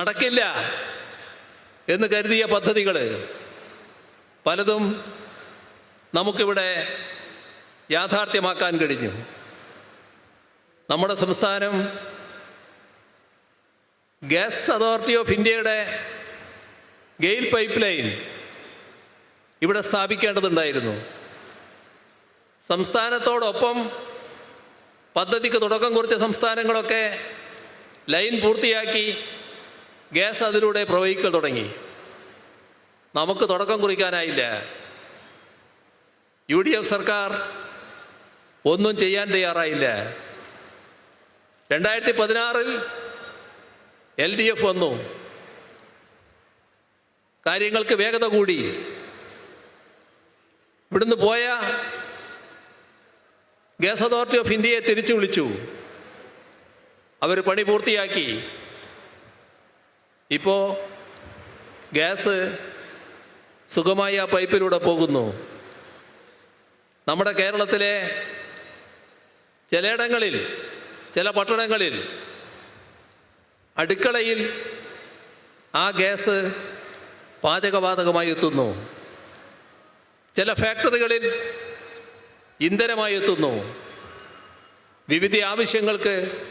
നടക്കില്ല എന്ന് കരുതിയ പദ്ധതികൾ പലതും നമുക്കിവിടെ യാഥാർത്ഥ്യമാക്കാൻ കഴിഞ്ഞു. നമ്മുടെ സംസ്ഥാനം ഗ്യാസ് അതോറിറ്റി ഓഫ് ഇന്ത്യയുടെ ഗെയിൽ പൈപ്പ് ലൈൻ ഇവിടെ സ്ഥാപിക്കേണ്ടതുണ്ടായിരുന്നു. സംസ്ഥാനത്തോടൊപ്പം പദ്ധതിക്ക് തുടക്കം കുറിച്ച സംസ്ഥാനങ്ങളൊക്കെ ലൈൻ പൂർത്തിയാക്കി ഗ്യാസ് അതിലൂടെ പ്രവഹിക്കൽ തുടങ്ങി. നമുക്ക് തുടക്കം കുറിക്കാനായില്ല. യു ഡി എഫ് സർക്കാർ ഒന്നും ചെയ്യാൻ തയ്യാറായില്ല. രണ്ടായിരത്തി പതിനാറിൽ എൽ ഡി എഫ് വന്നു. കാര്യങ്ങൾക്ക് വേഗത കൂടി. ഇവിടുന്ന് പോയ ഗ്യാസ് അതോറിറ്റി ഓഫ് ഇന്ത്യയെ തിരിച്ചു വിളിച്ചു. അവർ പണി പൂർത്തിയാക്കി. ഇപ്പോൾ ഗ്യാസ് സുഖമായി ആ പൈപ്പിലൂടെ പോകുന്നു. നമ്മുടെ കേരളത്തിലെ ചിലയിടങ്ങളിൽ ചില പട്ടണങ്ങളിൽ അടുക്കളയിൽ ആ ഗ്യാസ് പാചകവാതകമായി എത്തുന്നു. ചില ഫാക്ടറികളിൽ ഇന്ധനമായി എത്തുന്നു. വിവിധ ആവശ്യങ്ങൾക്ക്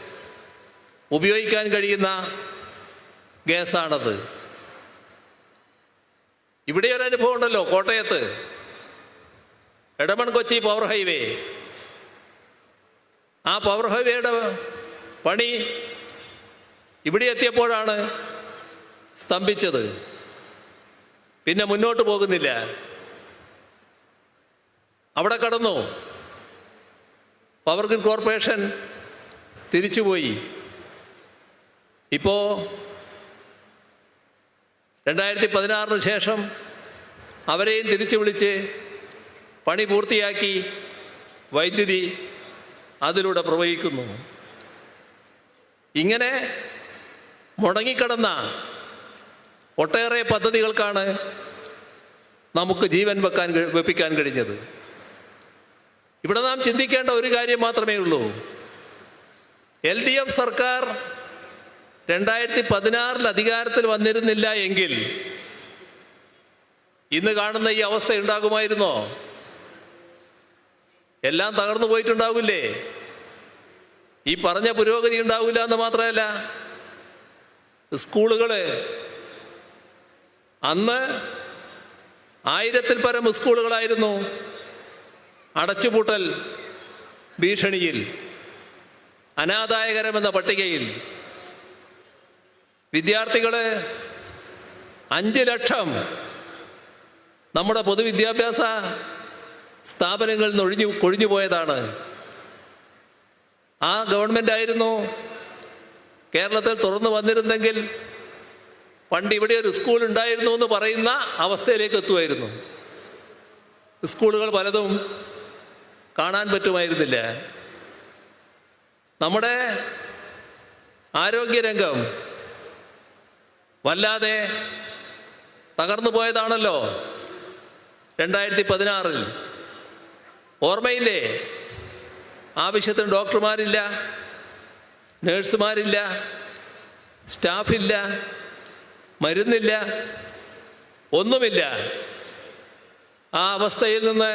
ഉപയോഗിക്കാൻ കഴിയുന്ന ഗ്യാസാണത്. ഇവിടെ ഒരു അനുഭവം ഉണ്ടല്ലോ കോട്ടയത്ത്. Edamon Kochi power highway. ആ പവർ ഹൈവേയുടെ പണി ഇവിടെ എത്തിയപ്പോഴാണ് സ്തംഭിച്ചത്. പിന്നെ മുന്നോട്ട് പോകുന്നില്ല. അവിടെ കടന്നു. പവർ ഗ്രിഡ് കോർപ്പറേഷൻ തിരിച്ചുപോയി. ഇപ്പോൾ രണ്ടായിരത്തി പതിനാറിന് ശേഷം അവരെയും തിരിച്ചു വിളിച്ച് പണി പൂർത്തിയാക്കി വൈദ്യുതി അതിലൂടെ പ്രവഹിക്കുന്നു. ഇങ്ങനെ മുടങ്ങിക്കിടന്ന ഒട്ടേറെ പദ്ധതികൾക്കാണ് നമുക്ക് ജീവൻ വെക്കാൻ വെപ്പിക്കാൻ കഴിഞ്ഞത്. ഇവിടെ നാം ചിന്തിക്കേണ്ട ഒരു കാര്യം മാത്രമേ ഉള്ളൂ. എൽ ഡി എഫ് സർക്കാർ രണ്ടായിരത്തി പതിനാറിൽ അധികാരത്തിൽ വന്നിരുന്നില്ല എങ്കിൽ ഇന്ന് കാണുന്ന ഈ അവസ്ഥ ഉണ്ടാകുമായിരുന്നോ? എല്ലാം തകർന്നു പോയിട്ടുണ്ടാവില്ലേ? ഈ പറഞ്ഞ പുരോഗതി ഉണ്ടാവില്ല എന്ന് മാത്രമല്ല സ്കൂളുകൾ അന്ന് ആയിരത്തിൽ പരം സ്കൂളുകളായിരുന്നു അടച്ചുപൂട്ടൽ ഭീഷണിയിൽ അനാദായകരമെന്ന പട്ടികയിൽ. വിദ്യാർത്ഥികൾ അഞ്ച് ലക്ഷം നമ്മുടെ പൊതുവിദ്യാഭ്യാസ സ്ഥാപനങ്ങളിൽ നിന്ന് ഒഴിഞ്ഞു കൊഴിഞ്ഞു പോയതാണ്. ആ ഗവൺമെന്റ് ആയിരുന്നു കേരളത്തിൽ തുറന്നു വന്നിരുന്നെങ്കിൽ പണ്ട് ഇവിടെ ഒരു സ്കൂൾ ഉണ്ടായിരുന്നു എന്ന് പറയുന്ന അവസ്ഥയിലേക്ക് എത്തുമായിരുന്നു. സ്കൂളുകൾ പലതും കാണാൻ പറ്റുമായിരുന്നില്ല. നമ്മുടെ ആരോഗ്യരംഗം വല്ലാതെ തകർന്നു പോയതാണല്ലോ. രണ്ടായിരത്തി പതിനാറിൽ ഓർമ്മയില്ലേ? ആവശ്യത്തിന് ഡോക്ടർമാരില്ല നേഴ്സുമാരില്ല സ്റ്റാഫില്ല മരുന്നില്ല ഒന്നുമില്ല. ആ അവസ്ഥയിൽ നിന്ന്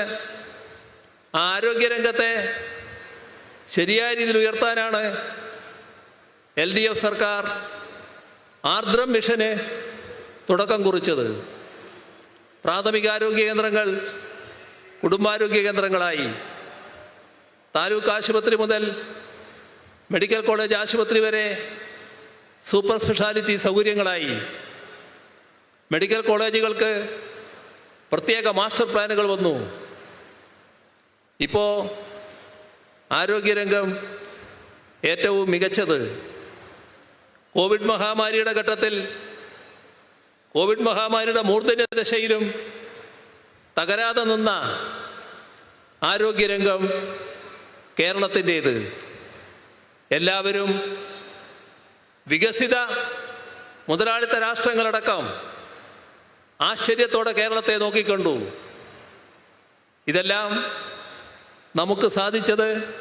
ആരോഗ്യരംഗത്തെ ശരിയായ രീതിയിൽ ഉയർത്താനാണ് എൽ ഡി എഫ് സർക്കാർ ആർദ്രം മിഷന് തുടക്കം കുറിച്ചത്. പ്രാഥമികാരോഗ്യ കേന്ദ്രങ്ങൾ കുടുംബാരോഗ്യ കേന്ദ്രങ്ങളായി. താലൂക്ക് ആശുപത്രി മുതൽ മെഡിക്കൽ കോളേജ് ആശുപത്രി വരെ സൂപ്പർ സ്പെഷ്യാലിറ്റി സൗകര്യങ്ങളായി. മെഡിക്കൽ കോളേജുകൾക്ക് പ്രത്യേക മാസ്റ്റർ പ്ലാനുകൾ വന്നു. ഇപ്പോൾ ആരോഗ്യരംഗം ഏറ്റവും മികച്ചത് കോവിഡ് മഹാമാരിയുടെ ഘട്ടത്തിൽ കോവിഡ് മഹാമാരിയുടെ മൂർധന്യ ദശയിലും തകരാതെ നിന്ന ആരോഗ്യരംഗം കേരളത്തിന്റേത്. എല്ലാവരും വികസിത മുതലാളിത്ത രാഷ്ട്രങ്ങളടക്കം ആശ്ചര്യത്തോടെ കേരളത്തെ നോക്കിക്കണ്ടു. ഇതെല്ലാം നമുക്ക് സാധിച്ചത്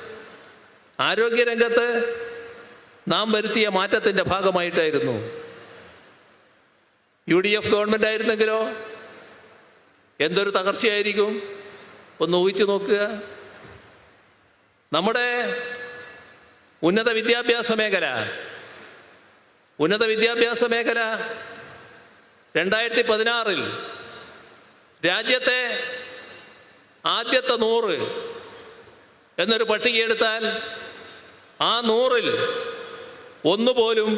ആരോഗ്യരംഗത്ത് നാം വരുത്തിയ മാറ്റത്തിന്റെ ഭാഗമായിട്ടായിരുന്നു. യു ഡി എഫ് ഗവൺമെന്റ് ആയിരുന്നെങ്കിലോ? എന്തൊരു തകർച്ചയായിരിക്കും? ഒന്ന് ഊഹിച്ചു നോക്കുക. നമ്മുടെ ഉന്നത വിദ്യാഭ്യാസ മേഖല ഉന്നത വിദ്യാഭ്യാസ മേഖല രണ്ടായിരത്തി പതിനാറിൽ രാജ്യത്തെ ആദ്യത്തെ നൂറ് എന്നൊരു പട്ടികയെടുത്താൽ ആ നൂറിൽ ഒന്നുപോലും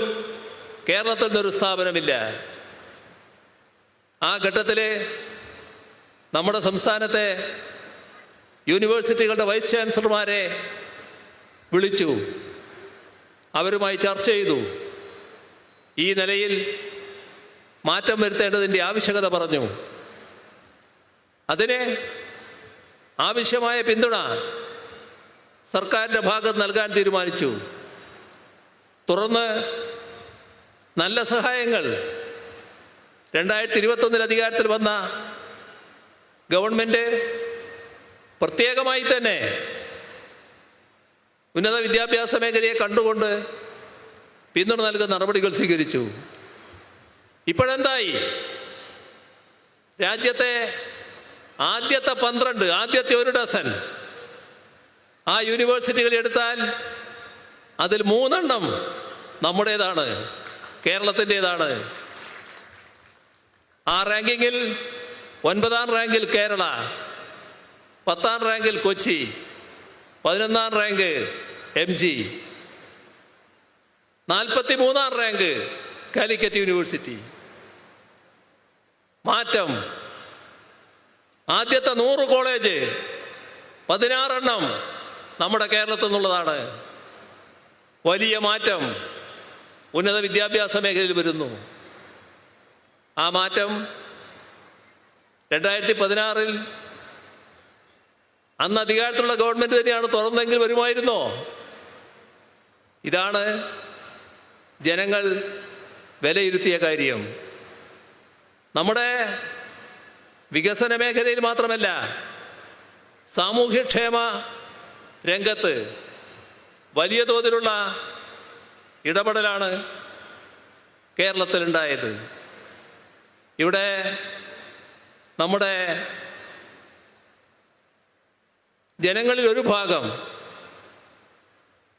കേരളത്തിൽ നിന്നൊരു സ്ഥാപനമില്ല. ആ ഘട്ടത്തിലെ നമ്മുടെ സംസ്ഥാനത്തെ യൂണിവേഴ്സിറ്റികളുടെ വൈസ് ചാൻസലർമാരെ വിളിച്ചു. അവരുമായി ചർച്ച ചെയ്തു. ഈ നിലയിൽ മാറ്റം വരുത്തേണ്ടതിന്റെ ആവശ്യകത പറഞ്ഞു. അതിന് ആവശ്യമായ പിന്തുണ സർക്കാരിന്റെ ഭാഗത്ത് നൽകാൻ തീരുമാനിച്ചു. തുടർന്ന് നല്ല സഹായങ്ങൾ. രണ്ടായിരത്തി ഇരുപത്തൊന്നിൽ അധികാരത്തിൽ വന്ന ഗവൺമെന്റ് പ്രത്യേകമായി തന്നെ ഉന്നത വിദ്യാഭ്യാസ മേഖലയെ കണ്ടുകൊണ്ട് പിന്തുണ നൽകുന്ന നടപടികൾ സ്വീകരിച്ചു. ഇപ്പോഴെന്തായി? രാജ്യത്തെ ആദ്യത്തെ പന്ത്രണ്ട് ആദ്യത്തെ ഒരു ഡസൻ ആ യൂണിവേഴ്സിറ്റികൾ എടുത്താൽ അതിൽ മൂന്നെണ്ണം നമ്മുടേതാണ് കേരളത്തിന്റെതാണ്. ആ റാങ്കിങ്ങിൽ ഒൻപതാം റാങ്കിൽ കേരള പത്താം റാങ്കിൽ കൊച്ചി പതിനൊന്നാം റാങ്ക് എം ജി നാൽപ്പത്തി മൂന്നാം റാങ്ക് കാലിക്കറ്റ് യൂണിവേഴ്സിറ്റി. മാറ്റം. ആദ്യത്തെ നൂറ് കോളേജ് പതിനാറെണ്ണം നമ്മുടെ കേരളത്തിൽ നിന്നുള്ളതാണ്. വലിയ മാറ്റം. ഉന്നത വിദ്യാഭ്യാസ മേഖലയിൽ വരുന്നു. ആ മാറ്റം രണ്ടായിരത്തി പതിനാറിൽ അന്ന് അധികാരത്തിലുള്ള ഗവൺമെന്റ് തന്നെയാണ് തുറന്നെങ്കിൽ വരുമായിരുന്നോ? ഇതാണ് ജനങ്ങൾ വിലയിരുത്തിയ കാര്യം. നമ്മുടെ വികസന മേഖലയിൽ മാത്രമല്ല സാമൂഹ്യക്ഷേമ രംഗത്ത് വലിയ തോതിലുള്ള ഇടപെടലാണ് കേരളത്തിലുണ്ടായത്. ഇവിടെ നമ്മുടെ ജനങ്ങളിൽ ഒരു ഭാഗം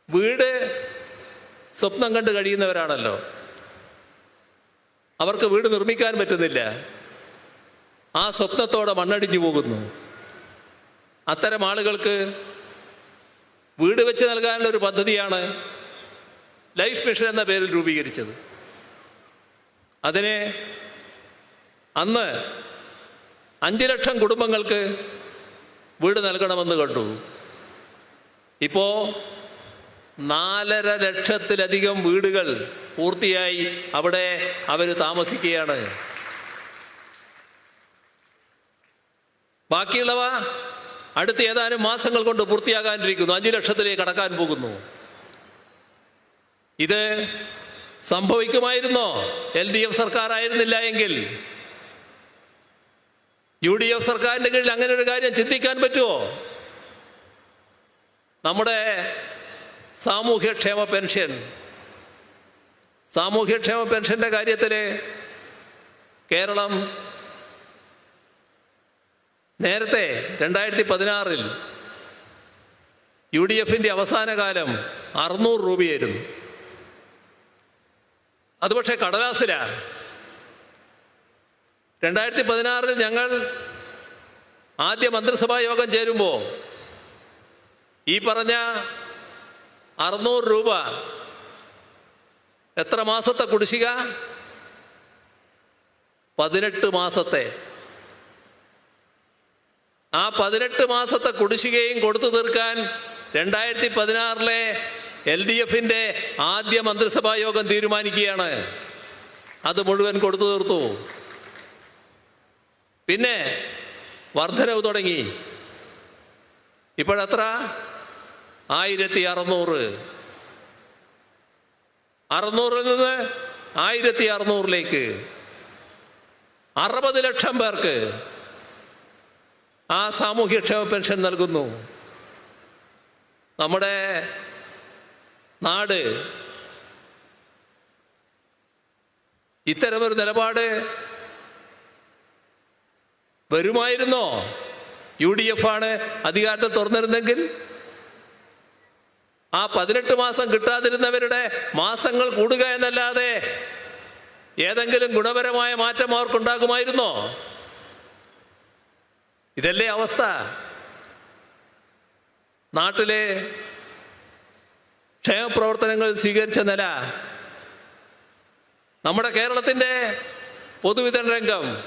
വീട് സ്വപ്നം കണ്ട് കഴിയുന്നവരാണല്ലോ. അവർക്ക് വീട് നിർമ്മിക്കാൻ പറ്റുന്നില്ല. ആ സ്വപ്നത്തോടെ മണ്ണടിഞ്ഞു പോകുന്നു. അത്തരം ആളുകൾക്ക് വീട് വെച്ച് നൽകാനുള്ള ഒരു പദ്ധതിയാണ് ലൈഫ് മിഷൻ എന്ന പേരിൽ രൂപീകരിച്ചത്. അതിനെ അന്ന് അഞ്ച് ലക്ഷം കുടുംബങ്ങൾക്ക് വീട് നൽകണമെന്ന് കണ്ടു. ഇപ്പോൾ നാലര ലക്ഷത്തിലധികം വീടുകൾ പൂർത്തിയായി അവിടെ അവർ താമസിക്കുകയാണ്. ബാക്കിയുള്ളവ അടുത്ത ഏതാനും മാസങ്ങൾ കൊണ്ട് പൂർത്തിയാകാനിരിക്കുന്നു. അഞ്ചു ലക്ഷത്തിലേക്ക് കടക്കാൻ പോകുന്നു. ഇത് സംഭവിക്കുമായിരുന്നോ? എൽ ഡി എഫ് സർക്കാർ ആയിരുന്നില്ല എങ്കിൽ? യു ഡി എഫ് സർക്കാരിന്റെ കീഴിൽ അങ്ങനെ ഒരു കാര്യം ചിന്തിക്കാൻ പറ്റുമോ? നമ്മുടെ സാമൂഹ്യക്ഷേമ പെൻഷൻ. സാമൂഹ്യക്ഷേമ പെൻഷന്റെ കാര്യത്തിൽ കേരളം നേരത്തെ രണ്ടായിരത്തി പതിനാറിൽ യു ഡി എഫിന്റെ അവസാന കാലം അറുന്നൂറ് രൂപയായിരുന്നു. അത് പക്ഷേ കടലാസില. രണ്ടായിരത്തി പതിനാറിൽ ഞങ്ങൾ ആദ്യ മന്ത്രിസഭാ യോഗം ചേരുമ്പോൾ ഈ പറഞ്ഞ അറുന്നൂറ് രൂപ എത്ര മാസത്തെ കുടിശ്ശിക? പതിനെട്ട് മാസത്തെ. ആ പതിനെട്ട് മാസത്തെ കുടിശ്ശികയും കൊടുത്തു തീർക്കാൻ രണ്ടായിരത്തി പതിനാറിലെ എൽ ഡി എഫിന്റെ ആദ്യ മന്ത്രിസഭാ യോഗം തീരുമാനിക്കുകയാണ്. അത് മുഴുവൻ കൊടുത്തു തീർത്തു. പിന്നെ വർധനവ് തുടങ്ങി. ഇപ്പോഴത്ര? ആയിരത്തി അറുന്നൂറ് അറുന്നൂറിൽ നിന്ന് ആയിരത്തി അറുന്നൂറിലേക്ക് അറുപത് ലക്ഷം പേർക്ക് ആ സാമൂഹ്യക്ഷേമ പെൻഷൻ നൽകുന്നു. നമ്മുടെ നാട്. ഇത്തരമൊരു നിലപാട് വരുമായിരുന്നോ? യു ഡി എഫ് ആണ് അധികാരത്തെ തുറന്നിരുന്നെങ്കിൽ? ആ പതിനെട്ട് മാസം കിട്ടാതിരുന്നവരുടെ മാസങ്ങൾ കൂടുക എന്നല്ലാതെ ഏതെങ്കിലും ഗുണപരമായ മാറ്റം അവർക്കുണ്ടാകുമായിരുന്നോ? ഇതല്ലേ അവസ്ഥ. നാട്ടിലെ ക്ഷേമപ്രവർത്തനങ്ങൾ സ്വീകരിച്ച നില. നമ്മുടെ കേരളത്തിന്റെ പൊതുവിതരണ രംഗം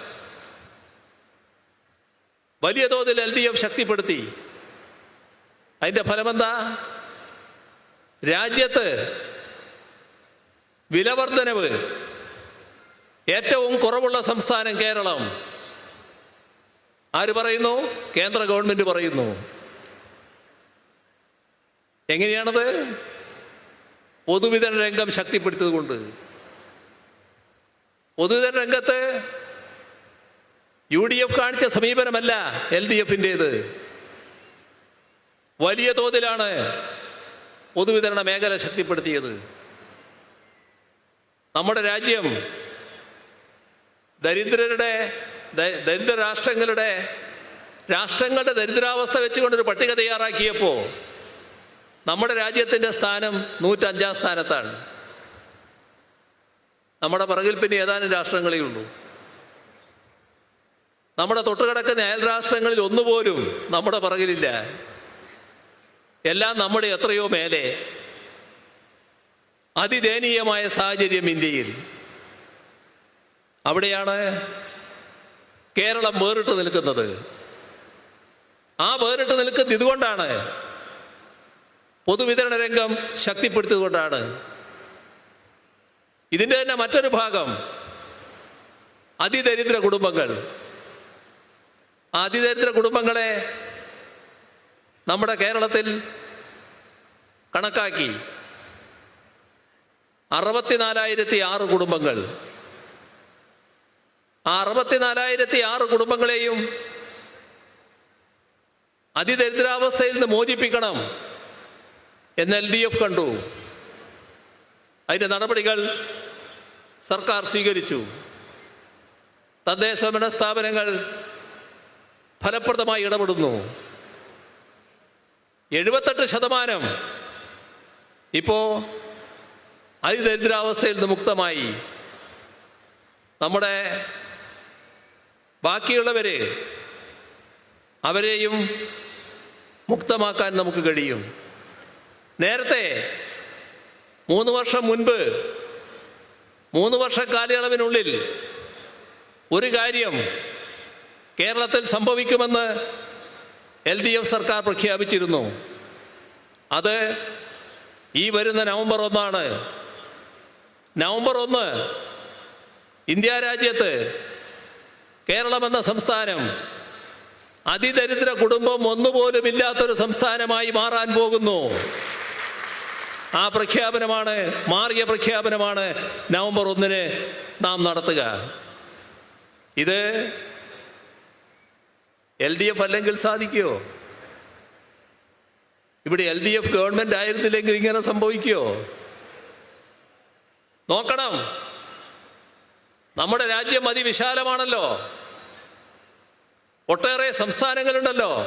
വലിയ തോതിൽ എൽ ഡി എഫ് ശക്തിപ്പെടുത്തി. അതിന്റെ ഫലമെന്താ? രാജ്യത്ത് വിലവർദ്ധനവ് ഏറ്റവും കുറവുള്ള സംസ്ഥാനം കേരളം. ആര് പറയുന്നു? കേന്ദ്ര ഗവൺമെന്റ് പറയുന്നു. എങ്ങനെയാണത്? പൊതുവിതരണ രംഗം ശക്തിപ്പെടുത്തിയതുകൊണ്ട്. പൊതുവിതരണ രംഗത്ത് യു ഡി എഫ് കാണിച്ച സമീപനമല്ല എൽ ഡി എഫിന്റേത് വലിയ തോതിലാണ് പൊതുവിതരണ മേഖല ശക്തിപ്പെടുത്തിയത്. നമ്മുടെ രാജ്യം ദരിദ്രരുടെ ദരിദ്ര രാഷ്ട്രങ്ങളുടെ രാഷ്ട്രങ്ങളുടെ ദരിദ്രാവസ്ഥ വെച്ചുകൊണ്ടൊരു പട്ടിക തയ്യാറാക്കിയപ്പോൾ നമ്മുടെ രാജ്യത്തിന്റെ സ്ഥാനം നൂറ്റഞ്ചാം സ്ഥാനത്താണ്. നമ്മുടെ പിറകിൽ പിന്നെ ഏതാനും രാഷ്ട്രങ്ങളേ ഉള്ളൂ നമ്മുടെ തൊട്ടുകിടക്കുന്ന അയൽ രാഷ്ട്രങ്ങളിൽ ഒന്നുപോലും നമ്മുടെ പിറകിലില്ല. എല്ലാം നമ്മുടെ എത്രയോ മേലെ. അതിദയനീയമായ സാഹചര്യം ഇന്ത്യയിൽ. അവിടെയാണ് കേരളം വേറിട്ട് നിൽക്കുന്നത്. ആ വേറിട്ട് നിൽക്കുന്നത് ഇതുകൊണ്ടാണ് പൊതുവിതരണ രംഗം ശക്തിപ്പെടുത്തിയതുകൊണ്ടാണ് ഇതിന്റെ തന്നെ മറ്റൊരു ഭാഗം അതിദരിദ്ര കുടുംബങ്ങൾ. അതിദരിദ്ര കുടുംബങ്ങളെ നമ്മുടെ കേരളത്തിൽ കണക്കാക്കി അറുപത്തിനാലായിരത്തി ആറ് കുടുംബങ്ങൾ. ആ അറുപത്തിനാലായിരത്തി ആറ് കുടുംബങ്ങളെയും അതിദരിദ്രാവസ്ഥയിൽ നിന്ന് മോചിപ്പിക്കണം. എന്ന് എൽ ഡി എഫ് കണ്ടു. അതിന്റെ നടപടികൾ സർക്കാർ സ്വീകരിച്ചു. തദ്ദേശഭരണ സ്ഥാപനങ്ങൾ ഫലപ്രദമായി ഇടപെടുന്നു. എഴുപത്തെട്ട് ശതമാനം ഇപ്പോൾ അതിദരിദ്രാവസ്ഥയിൽ നിന്ന് മുക്തമായി. നമ്മുടെ ബാക്കിയുള്ളവരെ അവരെയും മുക്തമാക്കാൻ നമുക്ക് കഴിയും. നേരത്തെ മൂന്ന് വർഷം മുൻപ് മൂന്ന് വർഷ കാലയളവിനുള്ളിൽ ഒരു കാര്യം കേരളത്തിൽ സംഭവിക്കുമെന്ന് എൽ ഡി എഫ് സർക്കാർ പ്രഖ്യാപിച്ചിരുന്നു. അത് ഈ വരുന്ന നവംബർ ഒന്നാണ്. നവംബർ ഒന്ന് ഇന്ത്യ രാജ്യത്ത് കേരളമെന്ന സംസ്ഥാനം അതിദരിദ്ര കുടുംബം ഒന്നുപോലുമില്ലാത്തൊരു സംസ്ഥാനമായി മാറാൻ പോകുന്നു. ആ പ്രഖ്യാപനമാണ് മാറിയ പ്രഖ്യാപനമാണ് നവംബർ ഒന്നിന് നാം നടത്തുക. ഇത് എൽ ഡി എഫ് അല്ലെങ്കിൽ സാധിക്കുമോ ഇവിടെ എൽ ഡി എഫ് ഗവൺമെന്റ് ആയിരുന്നില്ലെങ്കിൽ ഇങ്ങനെ സംഭവിക്കുമോ നോക്കണം. നമ്മുടെ രാജ്യം അതിവിശാലമാണല്ലോ. ഒട്ടേറെ സംസ്ഥാനങ്ങളുണ്ടല്ലോ.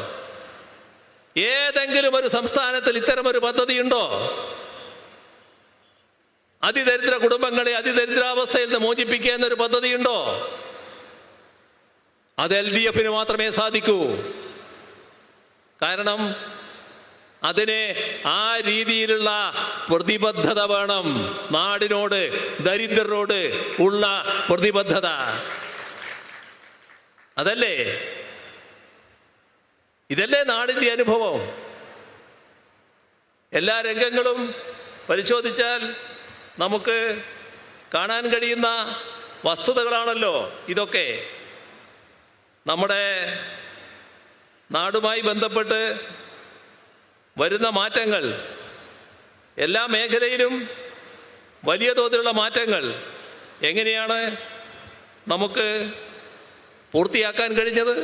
ഏതെങ്കിലും ഒരു സംസ്ഥാനത്തിൽ ഇത്തരമൊരു പദ്ധതി ഉണ്ടോ അതിദരിദ്ര കുടുംബങ്ങളെ അതിദരിദ്രാവസ്ഥയിൽ നിന്ന് മോചിപ്പിക്കുക എന്നൊരു പദ്ധതിയുണ്ടോ? അത് എൽ ഡി എഫിന് മാത്രമേ സാധിക്കൂ. കാരണം അതിന് ആ രീതിയിലുള്ള പ്രതിബദ്ധത വേണം. നാടിനോട് ദരിദ്രരോട് ഉള്ള പ്രതിബദ്ധത. അതല്ലേ? ഇതല്ലേ നാടിന്റെ അനുഭവം. എല്ലാ രംഗങ്ങളും പരിശോധിച്ചാൽ നമുക്ക് കാണാൻ കഴിയുന്ന വസ്തുതകളാണല്ലോ ഇതൊക്കെ. നമ്മുടെ നാടുമായി ബന്ധപ്പെട്ട് വരുന്ന മാറ്റങ്ങൾ എല്ലാ മേഖലയിലും വലിയ തോതിലുള്ള മാറ്റങ്ങൾ എങ്ങനെയാണ് നമുക്ക് പൂർത്തിയാക്കാൻ കഴിഞ്ഞത്?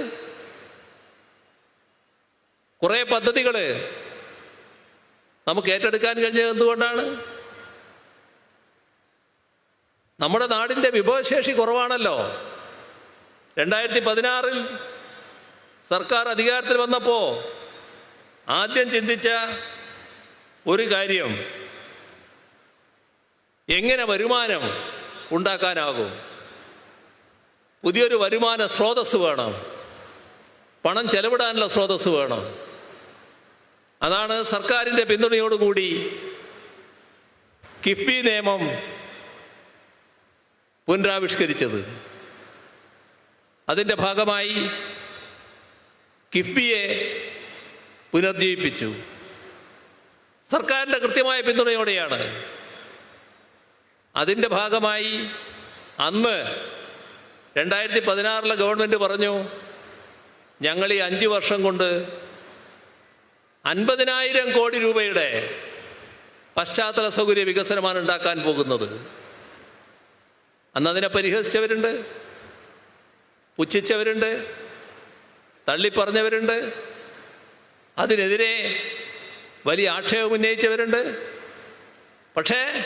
കുറേ പദ്ധതികൾ നമുക്ക് ഏറ്റെടുക്കാൻ കഴിഞ്ഞത് എന്തുകൊണ്ടാണ്? നമ്മുടെ നാടിന്റെ വിഭവശേഷി കുറവാണല്ലോ. രണ്ടായിരത്തി പതിനാറിൽ സർക്കാർ അധികാരത്തിൽ വന്നപ്പോൾ ആദ്യം ചിന്തിച്ച ഒരു കാര്യം എങ്ങനെ വരുമാനം ഉണ്ടാക്കാനാകും? പുതിയൊരു വരുമാന സ്രോതസ് വേണം. പണം ചെലവിടാനുള്ള സ്രോതസ് വേണം. അതാണ് സർക്കാരിന്റെ പിന്തുണയോടുകൂടി കിഫ്ബി നിയമം പുനരാവിഷ്കരിച്ചത്. അതിന്റെ ഭാഗമായി കിഫ്ബിയെ പുനർജീവിപ്പിച്ചു. സർക്കാരിന്റെ കൃത്യമായ പിന്തുണയോടെയാണ്. അതിന്റെ ഭാഗമായി അന്ന് രണ്ടായിരത്തി പതിനാറിലെ ഗവൺമെന്റ് പറഞ്ഞു ഞങ്ങൾ ഈ അഞ്ച് വർഷം കൊണ്ട് അൻപതിനായിരം കോടി രൂപയുടെ പശ്ചാത്തല സൗകര്യ വികസനമാണ് ഉണ്ടാക്കാൻ പോകുന്നത്. അന്ന് അതിനെ പരിഹസിച്ചവരുണ്ട്. പുച്ഛിച്ചവരുണ്ട്. തള്ളിപ്പറഞ്ഞവരുണ്ട്. അതിനെതിരെ വലിയ ആക്ഷേപം ഉന്നയിച്ചവരുണ്ട്. പക്ഷേ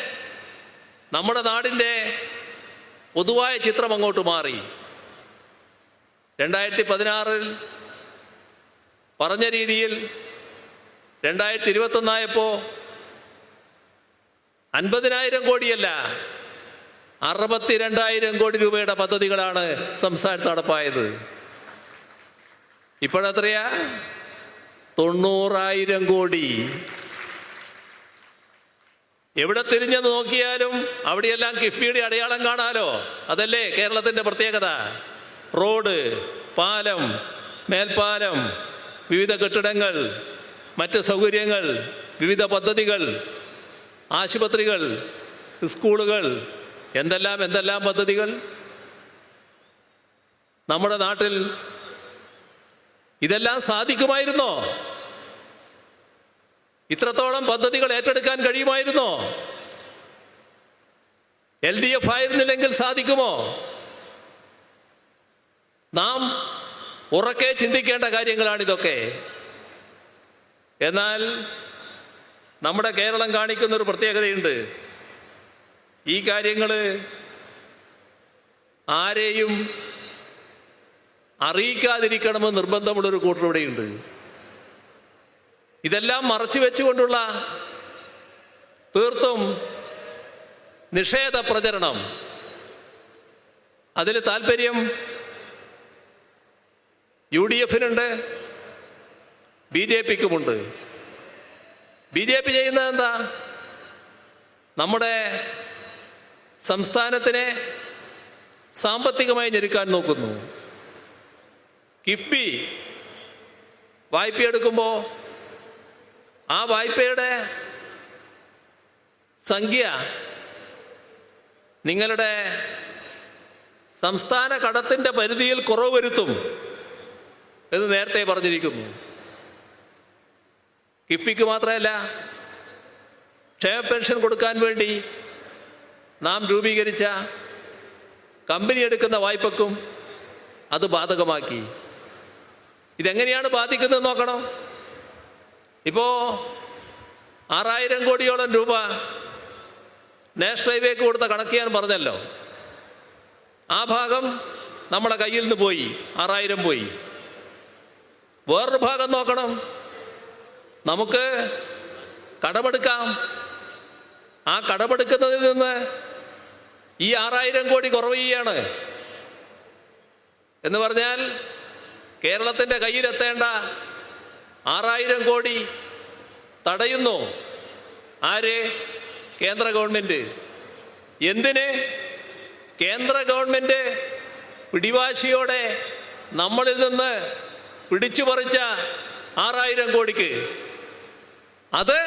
നമ്മുടെ നാടിന്റെ പൊതുവായ ചിത്രം അങ്ങോട്ട് മാറി. രണ്ടായിരത്തി പതിനാറിൽ പറഞ്ഞ രീതിയിൽ രണ്ടായിരത്തി ഇരുപത്തൊന്നായപ്പോൾ അൻപതിനായിരം കോടിയല്ല അറുപത്തിരണ്ടായിരം കോടി രൂപയുടെ പദ്ധതികളാണ് സംസ്ഥാനത്ത് നടപ്പായത്. ഇപ്പോഴെത്രയാ? തൊണ്ണൂറായിരം കോടി. എവിടെ തിരിഞ്ഞെന്ന് നോക്കിയാലും അവിടെയെല്ലാം കിഫ്ബിയുടെ അടയാളം കാണാലോ? അതല്ലേ കേരളത്തിന്റെ പ്രത്യേകത? റോഡ് പാലം മേൽപ്പാലം വിവിധ കെട്ടിടങ്ങൾ മറ്റ് സൗകര്യങ്ങൾ വിവിധ പദ്ധതികൾ ആശുപത്രികൾ സ്കൂളുകൾ എന്തെല്ലാം എന്തെല്ലാം പദ്ധതികൾ? നമ്മുടെ നാട്ടിൽ ഇതെല്ലാം സാധിക്കുമായിരുന്നോ? ഇത്രത്തോളം പദ്ധതികൾ ഏറ്റെടുക്കാൻ കഴിയുമായിരുന്നോ? എൽ ഡി എഫ് ആയിരുന്നില്ലെങ്കിൽ സാധിക്കുമോ? നാം ഉറക്കെ ചിന്തിക്കേണ്ട കാര്യങ്ങളാണിതൊക്കെ. എന്നാൽ നമ്മുടെ കേരളം കാണിക്കുന്ന ഒരു പ്രത്യേകതയുണ്ട്. ഈ കാര്യങ്ങൾ ആരെയും അറിയിക്കാതിരിക്കണമെന്ന് നിർബന്ധമുള്ളൊരു കൂട്ടറിവിടെയുണ്ട് ഇതെല്ലാം മറച്ചു വെച്ചുകൊണ്ടുള്ള തീർത്തും നിഷേധ പ്രചരണം. അതിൽ താല്പര്യം യു ഡി എഫിനുണ്ട് ബി ജെ പിക്കുമുണ്ട് ബി ജെ പി ചെയ്യുന്നത് എന്താ? നമ്മുടെ സംസ്ഥാനത്തിനെ സാമ്പത്തികമായി ഞെരുക്കാൻ നോക്കുന്നു. കിഫ്ബി വായ്പയെടുക്കുമ്പോൾ ആ വായ്പയുടെ സംഖ്യ നിങ്ങളുടെ സംസ്ഥാന കടത്തിന്റെ പരിധിയിൽ കുറവ് വരുത്തും എന്ന് നേരത്തെ പറഞ്ഞിരിക്കുന്നു. കിഫ്ബിക്ക് മാത്രമല്ല ക്ഷേമ പെൻഷൻ കൊടുക്കാൻ വേണ്ടി നാം രൂപീകരിച്ച കമ്പനി എടുക്കുന്ന വായ്പക്കും അത് ബാധകമാക്കി. ഇതെങ്ങനെയാണ് ബാധിക്കുന്നത് നോക്കണം. ഇപ്പോ ആറായിരം കോടിയോളം രൂപ നാഷണൽ ഹൈവേക്ക് കൊടുത്ത കണക്ക് ഞാൻ പറഞ്ഞല്ലോ. ആ ഭാഗം നമ്മുടെ കയ്യിൽ നിന്ന് പോയി ആറായിരം പോയി. വേറൊരു ഭാഗം നോക്കണം. നമുക്ക് കടമെടുക്കാം. ആ കടമെടുക്കുന്നതിൽ നിന്ന് ഈ ആറായിരം കോടി കുറവ് ചെയ്യാണ് എന്ന് പറഞ്ഞാൽ കേരളത്തിന്റെ കയ്യിലെത്തേണ്ട ആറായിരം കോടി തടയുന്നു ആര്? കേന്ദ്ര ഗവൺമെന്റ് എന്തിന്? കേന്ദ്ര ഗവൺമെന്റ് പിടിവാശിയോടെ നമ്മളിൽ നിന്ന് പിടിച്ചു പറിച്ച ആറായിരം കോടിക്ക്. അത്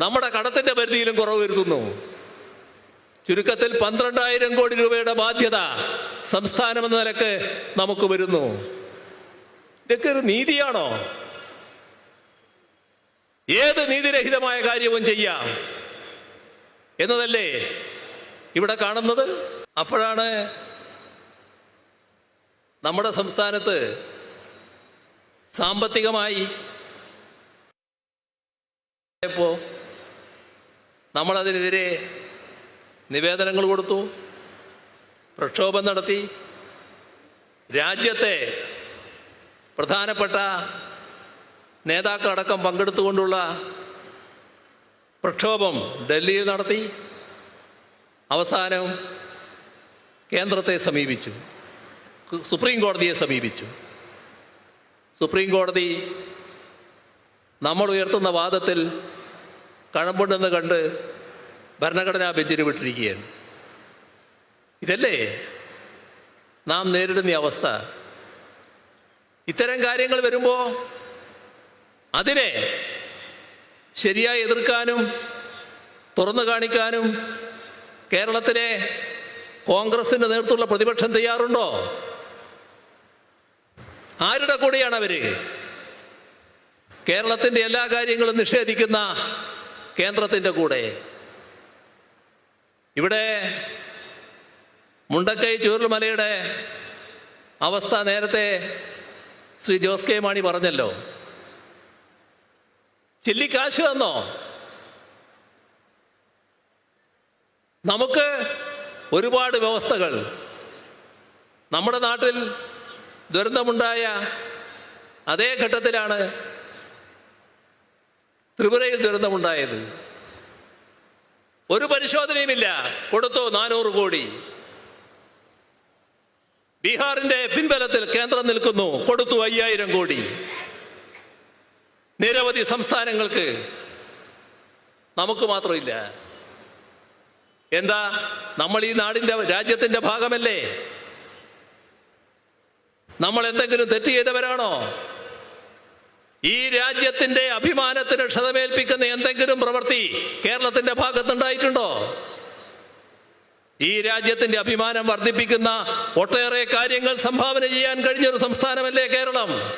നമ്മുടെ കടത്തിന്റെ പരിധിയിലും കുറവ് വരുത്തുന്നു. ചുരുക്കത്തിൽ പന്ത്രണ്ടായിരം കോടി രൂപയുടെ ബാധ്യത സംസ്ഥാനം എന്ന നിലയ്ക്ക് നമുക്ക് വരുന്നു. ഇതൊക്കെ ഒരു നീതിയാണോ? ഏത് നീതിരഹിതമായ കാര്യവും ചെയ്യാം എന്നതല്ലേ ഇവിടെ കാണുന്നത്? അപ്പോഴാണ് നമ്മുടെ സംസ്ഥാനത്ത് സാമ്പത്തികമായി പ്പോൾ നമ്മളതിനെതിരെ നിവേദനങ്ങൾ കൊടുത്തു. പ്രക്ഷോഭം നടത്തി. രാജ്യത്തെ പ്രധാനപ്പെട്ട നേതാക്കളടക്കം പങ്കെടുത്തുകൊണ്ടുള്ള പ്രക്ഷോഭം ഡൽഹിയിൽ നടത്തി. അവസാനം കേന്ദ്രത്തെ സമീപിച്ചു. സുപ്രീം കോടതിയെ സമീപിച്ചു. സുപ്രീം കോടതി നമ്മൾ ഉയർത്തുന്ന വാദത്തിൽ കഴമ്പുണ്ടെന്ന് കണ്ട് ഭരണഘടനാ ബെഞ്ചിന് വിട്ടിരിക്കുകയാണ്. ഇതല്ലേ? നാം നേരിടുന്ന അവസ്ഥ. ഇത്തരം കാര്യങ്ങൾ വരുമ്പോൾ അതിനെ ശരിയായി എതിർക്കാനും തുറന്നു കാണിക്കാനും കേരളത്തിലെ കോൺഗ്രസിന്റെ നേതൃത്വമുള്ള പ്രതിപക്ഷം തയ്യാറുണ്ടോ? ആരുടെ കൂടെയാണ് അവർ കേരളത്തിന്റെ എല്ലാ കാര്യങ്ങളും നിഷേധിക്കുന്ന കേന്ദ്രത്തിന്റെ കൂടെ. ഇവിടെ മുണ്ടക്കൈ ചൂരൽമലയുടെ അവസ്ഥ നേരത്തെ ശ്രീ ജോസ് കെ മാണി പറഞ്ഞല്ലോ. ചില്ലിക്കാശ് തന്നോ? നമുക്ക് ഒരുപാട് വ്യവസ്ഥകൾ. നമ്മുടെ നാട്ടിൽ ദുരന്തമുണ്ടായ അതേ ഘട്ടത്തിലാണ് ത്രിപുരയിൽ ദുരന്തമുണ്ടായത്. ഒരു പരിശോധനയുമില്ല. കൊടുത്തു നാനൂറ് കോടി. ബീഹാറിന്റെ പിൻബലത്തിൽ കേന്ദ്രം നിൽക്കുന്നു. കൊടുത്തു അയ്യായിരം കോടി. നിരവധി സംസ്ഥാനങ്ങൾക്ക് നമുക്ക് മാത്രമില്ല. എന്താ? നമ്മൾ ഈ നാടിന്റെ രാജ്യത്തിന്റെ ഭാഗമല്ലേ? നമ്മൾ എന്തെങ്കിലും തെറ്റ് ചെയ്തവരാണോ? ഈ രാജ്യത്തിന്റെ അഭിമാനത്തിന് ക്ഷതമേൽപ്പിക്കുന്ന എന്തെങ്കിലും പ്രവൃത്തി കേരളത്തിന്റെ ഭാഗത്തുണ്ടായിട്ടുണ്ടോ? ഈ രാജ്യത്തിന്റെ അഭിമാനം വർദ്ധിപ്പിക്കുന്ന ഒട്ടേറെ കാര്യങ്ങൾ സംഭാവന ചെയ്യാൻ കഴിഞ്ഞൊരു സംസ്ഥാനമല്ലേ കേരളം?